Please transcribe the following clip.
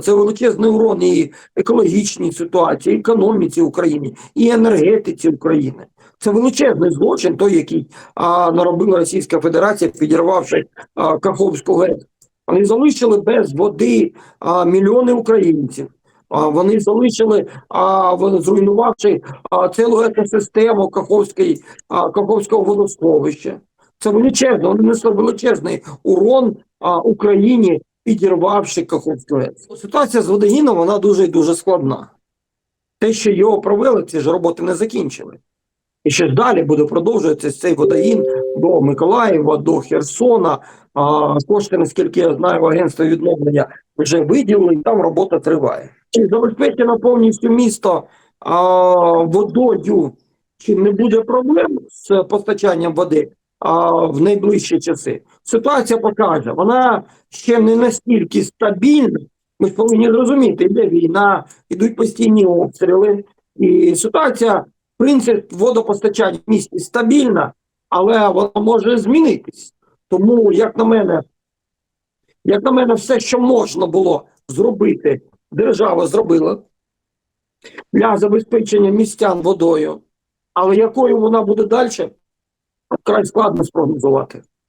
Це величезний урон і екологічній ситуації, економіці України, і енергетиці України. Це величезний злочин, той, який а, наробила Російська Федерація, підірвавши а, Каховську ГЕС. Вони залишили без води а, мільйони українців. А, вони залишили, а, зруйнувавши а, цілу екосистему Каховської, а, Каховського водосховища. Це величезно, вони несли величезний урон а, Україні, підірвавши Каховську Ситуація з водогіном вона дуже і дуже складна. Те, що його провели, ці ж роботи не закінчили. І ще далі буде продовжуватися цей водогін до Миколаєва, до Херсона. А, кошти, наскільки я знаю, в агентство відновлення вже виділили, там робота триває. Чи забезпечено повністю місто а, водою? Чи не буде проблем з постачанням води а, в найближчі часи? Ситуація покаже, вона ще не настільки стабільна. Ми ж повинні зрозуміти, йде війна, йдуть постійні обстріли, і ситуація принцип водопостачання в місті стабільна, але вона може змінитись. Тому, як на мене, як на мене, все, що можна було зробити, держава зробила для забезпечення містян водою. Але якою вона буде далі, вкрай складно спрогнозувати.